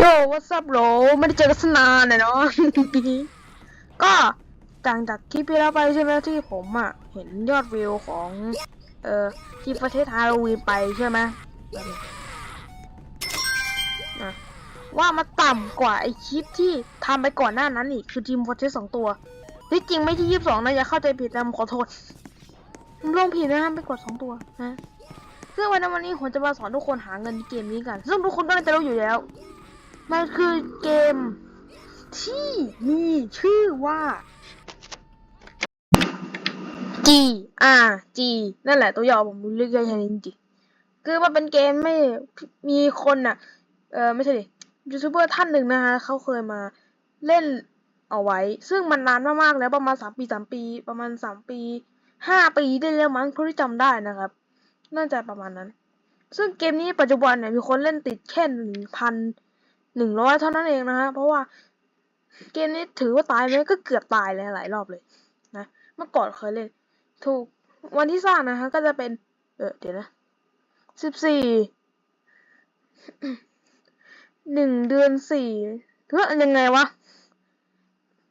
โยวัสับโหลไม่ได้เจอกันนานเลยเนาะ ก็ต่างจากคลิปที่แล้วไปใช่ไหมที่ผมอะ เห็นยอดวิวของ เอ่อที่ประเทศฮาโลวีนไปใช่ไหมว่ามาต่ำกว่าไอคลิปที่ทำไปก่อนหน้านั้นอีกคือทีมฟอร์เทสสองตัวที่จริงไม่ที่ยี่สิบสองนะอย่าเข้าใจผิดนะผมขอโทษผมลงผิดนะไปกดสองตัวนะซึ่งวันนั้นวันนี้ผมจะมาสอนทุกคนหาเงินในเกมนี้กัน ซึ่งทุกคนก็น่าจะรู้อยู่แล้ว มันคือเกม ที่มีชื่อว่า G R G นั่นแหละตัวย่อผมเรียกง่ายๆจริงๆคือมันเป็นเกมไม่มีคนน่ะ เออไม่ใช่ดิยูทูบเบอร์ท่านหนึ่งนะคะเขาเคยมาเล่นเอาไว้ ซึ่งมันนานมากๆแล้วประมาณสามปีสามปี ประมาณสามปีห้าปีได้แล้วมั้งเท่าที่จำได้นะครับ น่าจะประมาณนั้น ซึ่งเกมนี้ปัจจุบันเนี่ยมีคนเล่นติดแค่หนึ่งพัน หนึ่งร้อยเท่านั้นเองนะฮะ เพราะว่าเกมนี้ถือว่าตายไหมก็เกือบตายเลยหลายรอบเลยนะเมื่อก่อนเคยเล่น ถูกวันที่สร้างนะฮะก็จะเป็น เออเดี๋ยวนะสิบสี่หนึ่งเดือนสี่เฮ้ยยังไงวะ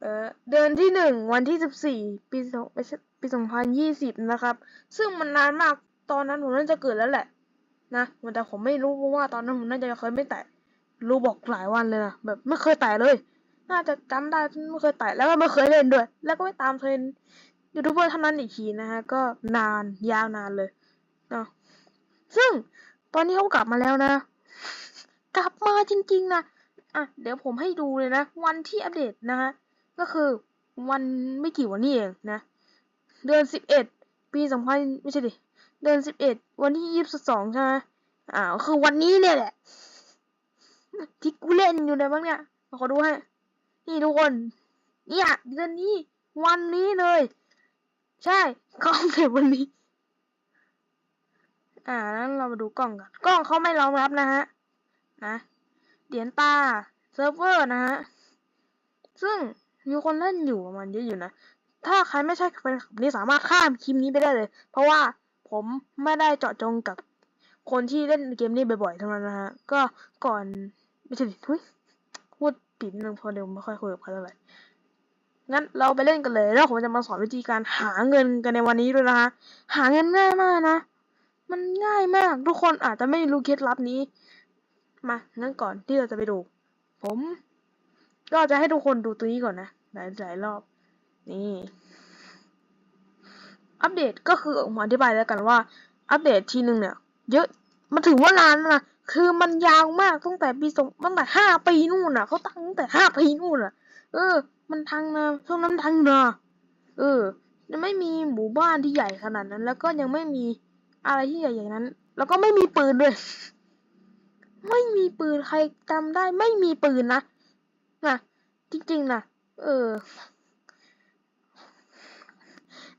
เออเดือนที่หนึ่งวันที่สิบสี่ปีสองไม่ใช่ปีสองพันยี่สิบนะครับ ซึ่งมันนานมากตอนนั้นผมน่าจะเกิดแล้วแหละ นะแต่ผมไม่รู้เพราะว่าตอนนั้นผมน่าจะเคยไม่แตะ รู้บอกหลายวันเลยนะแบบไม่เคยแตะเลย น่าจะจำได้ไม่เคยแตะแล้วก็ไม่เคยเล่นด้วย แล้วก็ไม่ตามเทรนยูทูบเบอร์เท่านั้นอีกทีนะฮะก็นานยาวนานเลยนะซึ่งตอนนี้เขากลับมาแล้วนะ กลับมาจริง ๆนะอะเดี๋ยวผมให้ดูเลยนะ วันที่อัปเดตนะฮะก็คือวันไม่กี่วันนี้เองนะ เดือนสิบเอ็ดปีสองพันไม่ใช่ดิเดือนสิบเอ็ดวันที่ยี่สิบสองใช่ไหมอ่าคือวันนี้เนี่ยแหละ ที่กูเล่นอยู่เลยบ้างเนี่ยขอดูให้นี่ทุกคน เนี่ยเดือนนี้ วันนี้เลย ใช่กล้องเก็บวันนี้ อ่านั้นเรามาดูกล้องกันกล้องเขาไม่รองรับนะฮะนะเหรียญตาเซิร์ฟเวอร์นะฮะซึ่งมีคนเล่นอยู่ประมาณเยอะอยู่นะ ถ้าใครไม่ใช่แฟนคลับนี่สามารถข้ามคลิปนี้ไปได้เลย เพราะว่าผมไม่ได้เจาะจงกับคนที่เล่นเกมนี้บ่อยๆเท่านั้นนะฮะ ก็ก่อน ไม่ใช่ดิทุยพูดปิดนึงพอเดี๋ยวไม่ค่อยคุยกับใครเท่าไหร่งั้นเราไปเล่นกันเลย แล้วผมจะมาสอนวิธีการหาเงินกันในวันนี้ด้วยนะฮะหาเงินง่ายมากนะ มันง่ายมากทุกคนอาจจะไม่รู้เคล็ดลับนี้ มางั้นก่อนที่เราจะไปดู ผม ก็จะให้ทุกคนดูตัวนี้ก่อนนะหลายหลายรอบ นี่ อัปเดตก็คือผมอธิบายแล้วกันว่า อัปเดตทีหนึ่งเนี่ย เยอะมันถือว่านานแล้วนะ คือมันยาวมากตั้งแต่ปีสองตั้งแต่ห้าปีนู่นน่ะเขาตั้งตั้งแต่ห้าปีนู่นน่ะ เออ มันทังนะช่วงนั้นมันทังนะเออยังไม่มีหมู่บ้านที่ใหญ่ขนาดนั้น แล้วก็ยังไม่มีอะไรที่ใหญ่อย่นั้น แล้วก็ไม่มีปืนด้วย ไม่มีปืนใครจำได้ ไม่มีปืนนะนะจริงๆนะเออ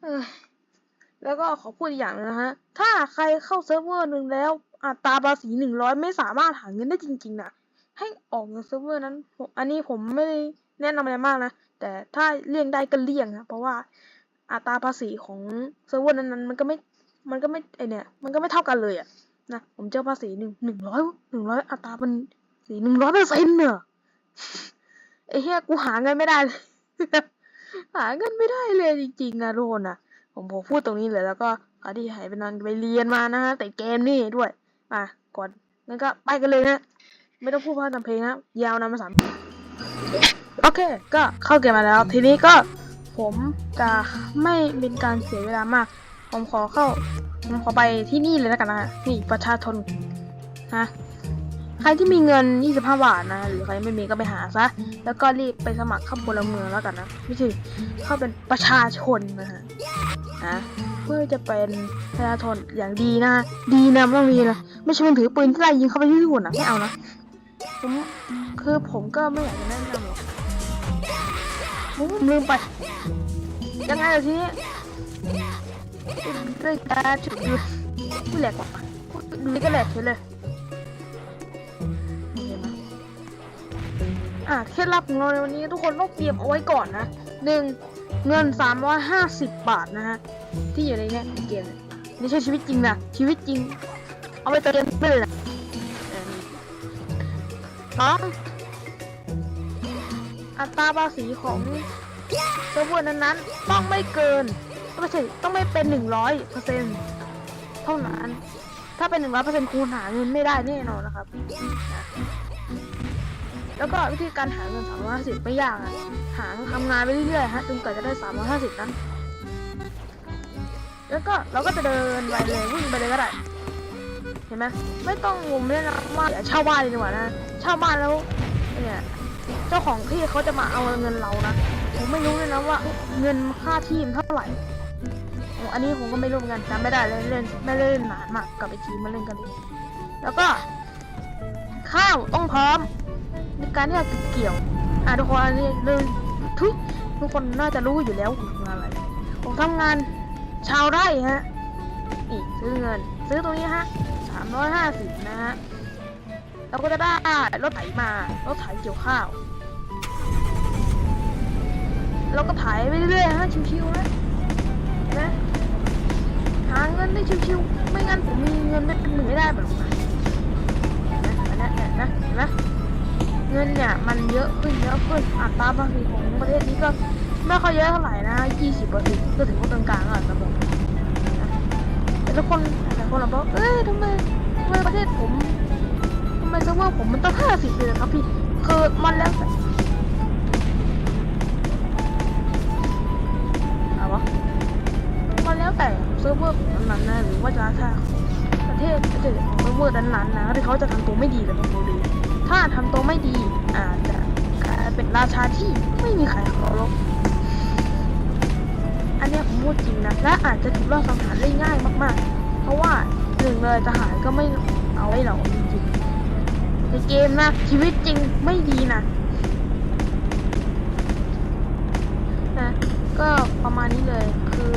เออ แล้วก็ขอพูดอีกอย่างหนึงนะฮะ ถ้าใครเข้าเซิร์ฟเวอร์หนึ่งแล้ว อัตราภาษีหนึ่งร้อยไม่สามารถหาเงินได้จริงๆนะให้ออกจากเซิร์ฟเวอร์นั้น อันนี้ผมไม่ได้แนะนำอะไรมากนะ แต่ถ้าเลี่ยงได้ก็เลี่ยงนะเพราะว่าอัตราภาษีของเซิร์ฟเวอร์นั้นๆมันก็ไม่ มันก็ไม่ไอเนี่ย มันก็ไม่เท่ากันเลยอะนะ ผมเจอภาษีหนึ่งหนึ่งร้อยหนึ่งร้อยอัตราเป็นสีหนึ่งร้อยเปอร์เซ็นต์เนอะไอ้เหี้ยกูหาเงินไม่ได้เลยหาเงินไม่ได้เลยจริงๆนะทุกคนนะผมผมพูดตรงนี้เลยแล้วก็ใครที่หายไปนานไปเรียนมานะฮะแต่เกมนี่ด้วย มาก่อนงั้นก็ไปกันเลยนะ ไม่ต้องพูดพร่ำทำเพลงนะยาวนะมาสามโอเค ก็เข้าเกมมาแล้ว ทีนี้ก็ผมจะไม่เป็นการเสียเวลามาก ผมขอเข้า ผมขอไปที่นี่เลยแล้วกันนะฮะนี่ประชาชนนะใครที่มีเงิน 25 บาทนะ หรือใครไม่มีก็ไปหาซะ แล้วก็รีบไปสมัครเข้าพลเมืองแล้วกันนะ ไม่ใช่เข้าเป็นประชาชนนะฮะ นะเพื่อจะเป็นประชาชนอย่างดีนะ ดีนะไม่ต้องมีนะไม่ใช่มึงถือปืนที่ไล่ยิงเข้าไปที่หุ่นนะไม่เอานะผมคือผมก็ไม่อยากจะแนะนำหรอกผมลืมไปยังไงล่ะทีนี้ด้วยการจุดดูไม่แหลกว่ะดูนี่ก็แหลกเฉยเลยอาอะเคล็ดลับของเราในวันนี้ทุกคนต้องเตรียมเอาไว้ก่อนนะหนึ่ง เงิน 350 บาทนะฮะ ที่อยู่ในเนี้ยเกมนี่ยไม่ใช่ชีวิตจริงนะชีวิตจริง เอาไปเติมไม่เลยนะเออนี่สองอัตราภาษีของเซิร์ฟเวอร์นั้นๆต้องไม่เกินไม่ใช่ต้องไม่เป็นหนึ่งร้อยเปอร์เซ็นเท่านั้น ถ้าเป็นหนึ่งร้อยเปอร์เซ็นคูณหาเงินไม่ได้แน่นอนนะครับ แล้วก็วิธีการหาเงินสามร้อยห้าสิบไม่ยากอะหาทำงานไปเรื่อยๆฮะจนกว่าจะได้สามร้อยห้าสิบนะแล้วก็เราก็จะเดินไปเลยวิ่งไปเลยก็ได้เห็นไหมไม่ต้องงมเลยนะว่าเดี๋ยวเช่าบ้านดีกว่านะเช่าบ้านแล้วเนี่ยเจ้าของที่เขาจะมาเอาเงินเรานะผมไม่รู้เลยนะว่าเงินค่าที่มันเท่าไหร่อ้อันนี้ผมก็ไม่รู้เหมือนกันจำไม่ได้เลยเล่นไม่เล่นนานมากกลับไปทีมาเล่นกันดิแล้วก็ ข้าวต้องพร้อม ในการที่เก็บเกี่ยวอะทุกคนอันนี้เรื่องทุกทุกคนน่าจะรู้อยู่แล้วผมทำงานอะไรผมทำงานชาวไร่ฮะนี่ซื้อเงิน ซื้อตรงนี้ฮะสามร้อยห้าสิบนะฮะเราก็จะได้รถไถมารถไถเกี่ยวข้าว เราก็ไถไปเรื่อยๆฮะชิวๆนะนไหาเงินได้ชิวๆไม่งั้นผมมีเงินไม่เป็นหมื่นไม่ได้แบบนั้นเห็นไหมเห็นไหมเห็นไหม เงินเนี่ยมันเยอะขึ้นเยอะขึ้นอัตราภาษีของประเทศนี้ก็ไม่ค่อยเยอะเท่าไหร่นะยี่สิบเปอร์เซ็นต์ก็ถือว่ากลางๆแล้วครับผมแต่ทุกคนแต่คนเราบอกเอ้ยทำไมทำไมประเทศผมทำไมเซเวอร์ผมมันต้องห้าสิบเลยครับพี่คือมันแล้วแต่เอาวะมันแล้วแต่เซิร์ฟเวอร์ของนั้นนะหรือว่าราคาของประเทศประเทศของเซิร์ฟเวอร์นั้นๆนะที่เขาจะทำตัวไม่ดีกับตัวดี ถ้าทำตัวไม่ดี อาจจะกลายเป็นราชาที่ไม่มีใครเคารพอันนี้ผมพูดจริงนะและอาจจะถูกลอบสังหารได้ง่ายมาก ๆ เพราะว่าหนึ่งเลยทหารก็ไม่เอาไว้เราจริงๆในเกมนะชีวิตจริงไม่ดีนะนะก็ประมาณนี้เลยคือ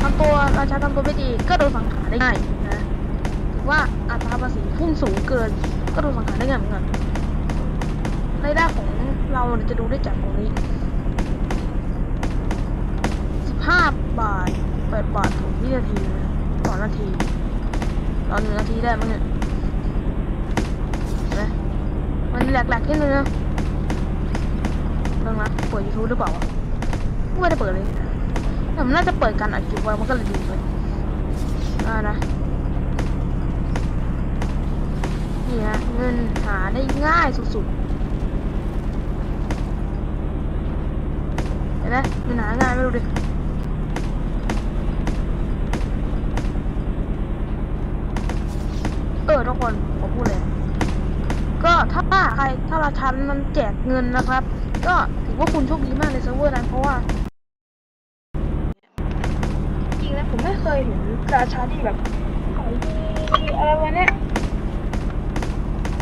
ทำตัวราชาทำตัวไม่ดีก็โดนสังหารได้ง่ายนะถือว่าอัตราภาษีพุ่งสูงเกิน ก็ดนสังหารได้ง่ายเหมือนกันรายได้ของเราจะดูได้จากตรงนี้สิบห้าบาทแปดบาทถึงวินาทีต่อนาทีต่อหนึ่งนาทีได้มั้งเนี่ยนไหมมันแหลกๆแค่นึงนะเรื่องนะเปิดยูทูบหรือเปล่าไม่ได้เปิดเลยแต่มันน่าจะเปิดการอัดคลิปไว้มันก็เลยดีเลยอ่านะนี่ ฮะเงินหาได้ง่ายสุดๆเห็นไหมเงินหาง่ายไม่รู้ดิเออทุกคนผมพูดเลย ก็ถ้าใครถ้าราชันมันแจกเงินนะครับ ก็ถือว่าคุณโชคดีมากในเซิร์ฟเวอร์นั้นเพราะว่า จริงนะผมไม่เคยเห็นราชาที่แบบของดีอะไรวะเนี่ย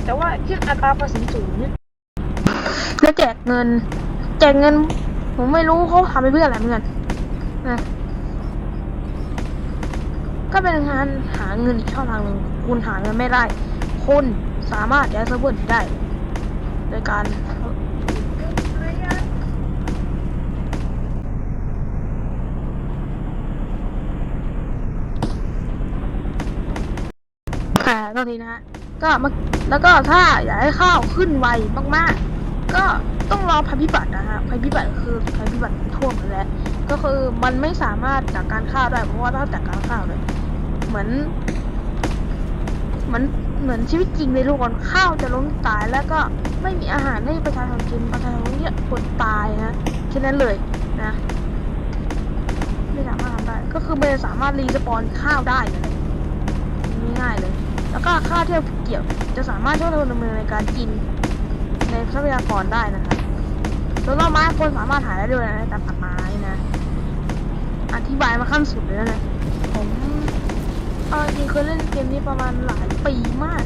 แต่ว่าคิดอัตราภาษีสูงเนี่ยแล้วแจกเงิน แจกเงิน ผมไม่รู้เขาทำไปเพื่ออะไรเหมือนกันนะก็เป็นงานหาเงินอีกช่องทางหนึ่งคุณหาเงินไม่ได้คุณสามารถย้ายเซิร์ฟเวอร์ได้ โดยการอ่ตอนนี้นะฮะ ก็มาแล้วก็ถ้าอยากให้ข้าวขึ้นไวมากๆ ก็ต้องรอภัยพิบัตินะฮะภัยพิบัติก็คือภัยพิบัติท่วมแหละก็คือมันไม่สามารถจัดการข้าวได้เพราะว่าถ้าจัดการข้าวเลยเหมือนเหมือนเหมือนชีวิตจริงเลยทุกคนข้าวจะล้มตายแล้วก็ไม่มีอาหารให้ประชาชนกินประชาชนเนี่ยอดตายนะแค่นั้นเลยนะไม่สามารถทำได้ก็คือไม่สามารถรีสปอนข้าวได้เลยง่ายๆเลย แล้วก็ข้าวที่เราเกี่ยว จะสามารถช่วยเราดำเนินในการกิน ในทรัพยากรได้นะครับส่วนต้นไม้คนสามารถหาได้ด้วยนะในการตัดไม้นะ อธิบายมาขั้นสุดเลยนะผมเออจริงเคยเล่นเกมนี้ประมาณหลายปีมาก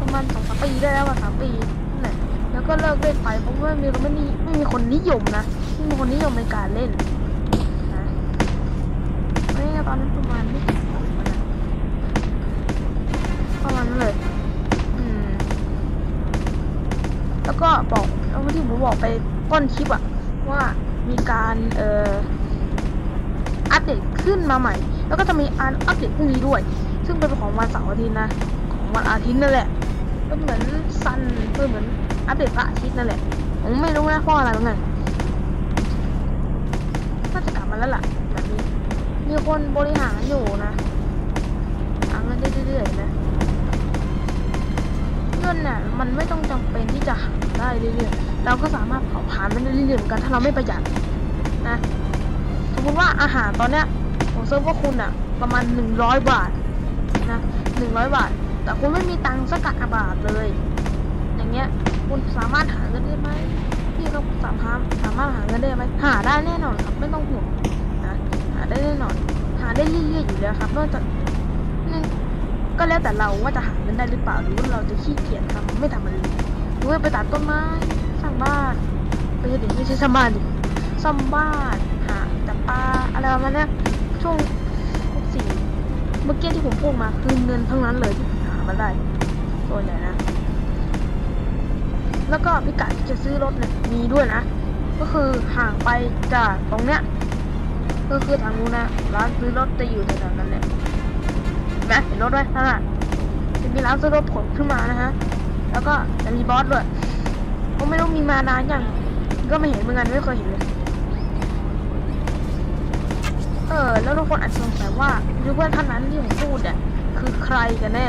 ประมาณสองสามปีได้แล้วอะสามปีนั่นแหละแล้วก็เลิกเล่นไปเพราะว่าไม่มีไม่มีไม่มีคนนิยมนะไม่มีคนนิยมในการเล่นนะไม่งั้นตอนนั้นประมาณไม่ ก็บอกแล้วที่ผมบอกไปต้นคลิปอะว่ามีการเอ่ออัปเดตขึ้นมาใหม่ แล้วก็จะมีอันอัปเดตพรุ่งนี้ด้วย ซึ่งเป็นของวันเสาร์อาทิตย์นะ ของวันอาทิตย์นั่นแหละก็เหมือนซันก็เหมือนอัปเดตพระอาทิตย์นั่นแหละ ผมไม่รู้นะเพราะอะไรเหมือนกันน่าจะกลับมาแล้วล่ะแบบนี้ มีคนบริหารอยู่นะหาเงินเรื่อยๆนะ เงินน่ะมันไม่ต้องจำเป็นที่จะหาได้เรื่อยๆเราก็สามารถเผาผลาญมันได้เรื่อยๆเหมือนกันถ้าเราไม่ประหยัดนะสมมติว่าอาหารตอนเนี้ยของเซิร์ฟเวอร์คุณอะ ประมาณหนึ่งร้อยบาทนะหนึ่งร้อยบาท แต่คุณไม่มีตังค์สักกะบาทเลย อย่างเงี้ยคุณสามารถหาเงินได้ไหมพี่เขาสามารถสามารถหาเงินได้ไหมหาได้แน่นอนครับไม่ต้องห่วงนะหาได้แน่นอน หาได้เรื่อยๆอยู่แล้วครับนอกจากนี่ ก็แล้วแต่เราว่าจะหาเงินได้หรือเปล่าหรือว่าเราจะขี้เกียจทำไม่ทำมันเลยหรือว่าไปตัดต้นไม้สร้างบ้านไปเดี๋ยวไม่ใช่สร้างบ้านดิซ่อมบ้านหาจับปลาอะไรประมาณนี้ช่วงสี่เมื่อกี้ที่ผมพูดมาคือเงินทั้งนั้นเลยที่ผมหามาได้ส่วนใหญ่นะ แล้วก็พิกัดที่จะซื้อรถเนี่ยมีด้วยนะ ก็คือห่างไปจากตรงเนี้ยก็คือทางนู้นนะร้านซื้อรถจะอยู่แถวๆนั้น เห็นไหมเห็นรถไหมนั่นน่ะจะมีร้านซื้อรถผลขึ้นมานะฮะ แล้วก็จะมีบอสด้วยผมไม่รู้มีมานานยังก็ไม่เห็นเหมือนกันไม่เคยเห็นเลยเออ แล้วทุกคนอาจจะสงสัยว่ายูทูบเบอร์ท่านนั้นที่ผมพูดเนี่ยคือใครกันแน่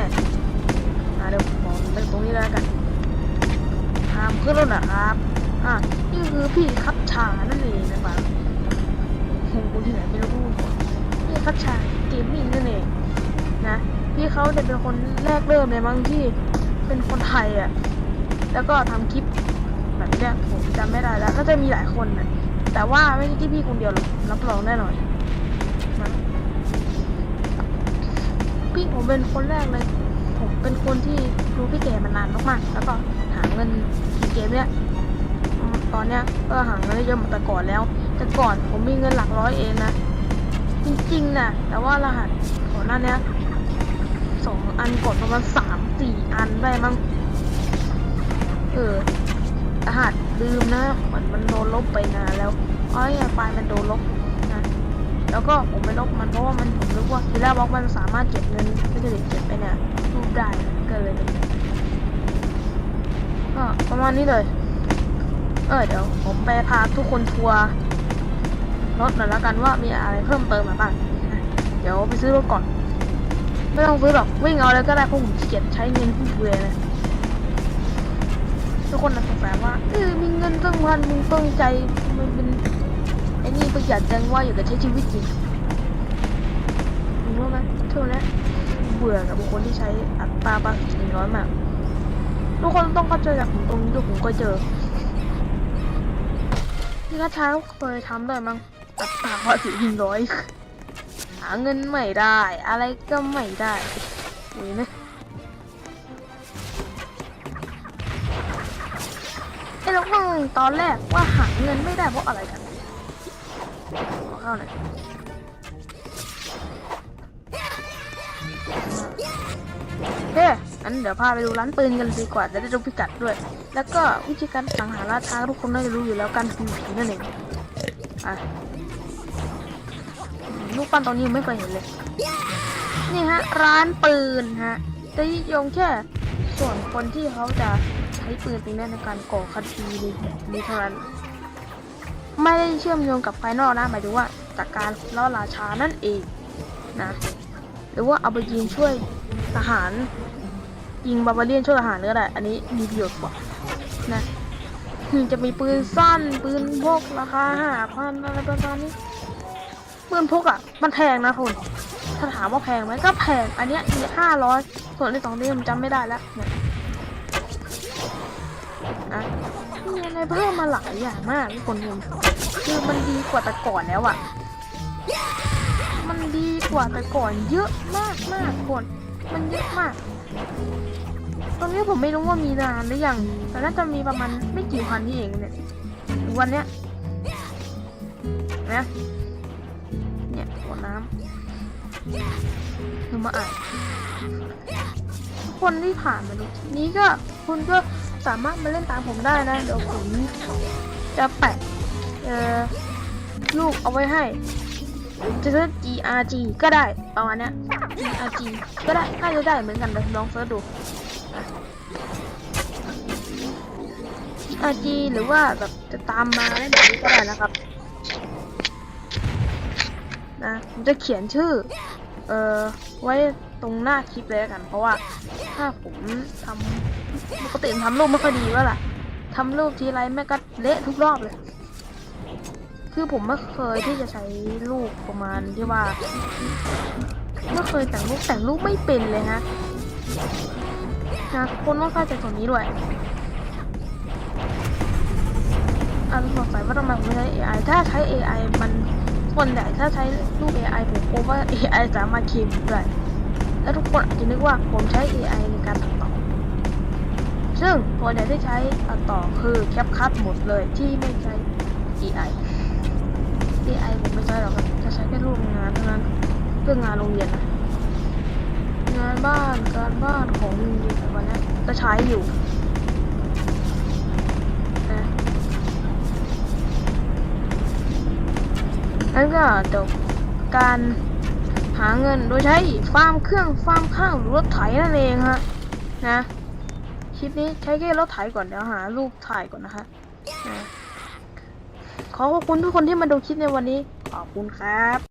อ่าเดี๋ยวผมบอกเรื่องตรงนี้แล้วกันตามขึ้นรถนะครับอ่านี่คือพี่คับชานั่นเองนะครับคงกูที่ไหนไม่รู้พี่คับชาเกมมิ่งนั่นเอง นะพี่เขาจะเป็นคนแรกเริ่มเลยมั้งที่เป็นคนไทยอะแล้วก็ทำคลิปแบบเนี้ยผมจำไม่ได้แล้ว ก็จะมีหลายคนนะแต่ว่าไม่ใช่ที่พี่คนเดียวหรอกรับรองแน่นอนนะพี่ผมเป็นคนแรกเลย ผมเป็นคนที่รู้พี่เกมมานานมากๆแล้วก็หาเงินในเกมเนี้ยตอนเนี้ยก็หาเงินได้เยอะเหมือนแต่ก่อนแล้ว แต่ก่อนผมมีเงินหลักร้อยเองนะจริงๆนะแต่ว่ารหัสก่อนหน้าเนี้ย สองอันก่อนประมาณสามสี่อันได้มั้ง เออรหัสลืมนะเหมือนมันโดนลบไปนานแล้วอ๋อไฟล์มันโดนลบนะแล้วก็ผมไปลบมันเพราะว่ามันผมรู้ว่าทีแรกบล็อกมันสามารถเก็บเงินไม่ใช่เก็บไปเนี่ยรูปได้ก็เลยก็ประมาณนี้เลย เออเดี๋ยวผมไปพาทุกคนทัวร์รถหน่อยแล้วกันว่ามีอะไรเพิ่มเติมมาบ้างเดี๋ยวไปซื้อรถก่อน ไม่ต้องซื้อหรอกวิ่งเอาเลยก็ได้เพราะผมเกียจใช้เงินฟุ่มเฟือยนะทุกคนน่ะสงสัยว่าเออมีเงินตั้งพันมึงต้องใจมันเป็นไอ้นี่ประหยัดจังว่าอยู่กับใช้ชีวิตจริงรู้ไหมช่วงนี้เบื่อกับบุคคลที่ใช้อัตราภาษีน้อยมากทุกคนต้องเข้าใจจากผมตรงนี้ด้วยผมก็เจอที่กระช้าเคยทำได้มั้งอัตราภาษีน้อยาเงินไม่ได้ อะไรก็ไม่ได้นี่นะไอ้เราก็งตอนแรกว่าหาเงินไม่ได้เพราะอะไรกันขอเข้าหน่อยเฮ้งั้นเดี๋ยวพาไปดูร้านปืนกันดีกว่าจะได้ดูพิกัดด้วย แล้วก็วิธีการสังหารราชาทุกคนน่าจะรู้อยู่แล้วการทำผีนั่นเองอะ ลูกปั้นตอนนี้ยังไม่เคยเห็นเลย นี่ฮะ ร้านปืนฮะจะนิยมแค่ส่วนคนที่เขาจะใช้ปืนตรงนี้ในการก่อคดีนี้นี้เท่านั้น ไม่ได้เชื่อมโยงกับภายนอกนะหมายถึงว่าจากการล่อราชานั่นเองนะหรือว่าเอาไปยิงช่วยทหาร ยิงบาบาเลียนช่วยทหารก็ได้อันนี้มีประโยชน์กว่านะจะมีปืนสั้นปืนพกราคาห้าพันอะไรประมาณนี้ ปืนพกอะ มันแพงนะคุณถ้าถามว่าแพงไหมก็แพง อันเนี้ยมีห้าร้อยส่วนที่สองนี่ผมจำไม่ได้แล้วเนี่ยอะมีอะไรเพิ่มมาหลายอย่างมากทุกคนดูคือมันดีกว่าแต่ก่อนแล้วอะ มันดีกว่าแต่ก่อนเยอะมากมากคน มันเยอะมาก ตอนนี้ผมไม่รู้ว่ามีนานหรือยัง แต่น่าจะมีประมาณไม่กี่พันนี่เองเนี่ย วันเนี้ยนะำคือมาอ่านคนที่ผ่านมาดูนี้ก็คุณก็สามารถมาเล่นตามผมได้นะ เดี๋ยวผมจะแปะลูกเอาไว้ให้ จะเซิร์ช GRG ก็ได้ประมาณนี้ GRG ก็ได้น่าจะได้เหมือนกันเดี๋ยวลองเซิร์ชดูอาจีหรือว่าแบบจะตามมาได้แบบนี้ก็ได้นะครับ นะผมจะเขียนชื่อ เออไว้ตรงหน้าคลิปเลยกัน เพราะว่าถ้าผมทำปกติทำรูปไม่ค่อยดีว่าล่ะทำรูปทีไรแม่ก็เละทุกรอบเลย คือผมไม่เคยที่จะใช้รูปประมาณที่ว่าไม่เคยแต่งรูปแต่งรูปไม่เป็นเลยฮะนะคนต้องเข้าใจตรงนี้ด้วยอันสงสัยว่าทำไมผมไม่ใช้ AI ถ้าใช้ AI มัน ส่วนใหญ่ถ้าใช้รูป AI ผมพบว่า AI สามารถเคลมได้แล้วทุกคนอาจจะนึกว่าผมใช้ AI ในการตัดต่อ ซึ่งตัวใหญ่ที่ใช้ตัดต่อคือแคปคัทหมดเลยที่ไม่ใช้ AI AI ผมไม่ใช้หรอกครับจะใช้แค่รูปงานเท่านั้นเรื่องงานโรงเรียนนะงานบ้านการบ้านของโรงเรียนวันนี้จะใช้อยู่ นั่นก็จบการหาเงินโดยใช้ฟาร์มเครื่องฟาร์มข้าวหรือรถไถนั่นเองฮะนะคลิปนี้ใช้แค่รถไถก่อนเดี๋ยวหารูปถ่ายก่อนนะคะนะขอขอบคุณทุกคนที่มาดูคลิปในวันนี้ขอบคุณครับ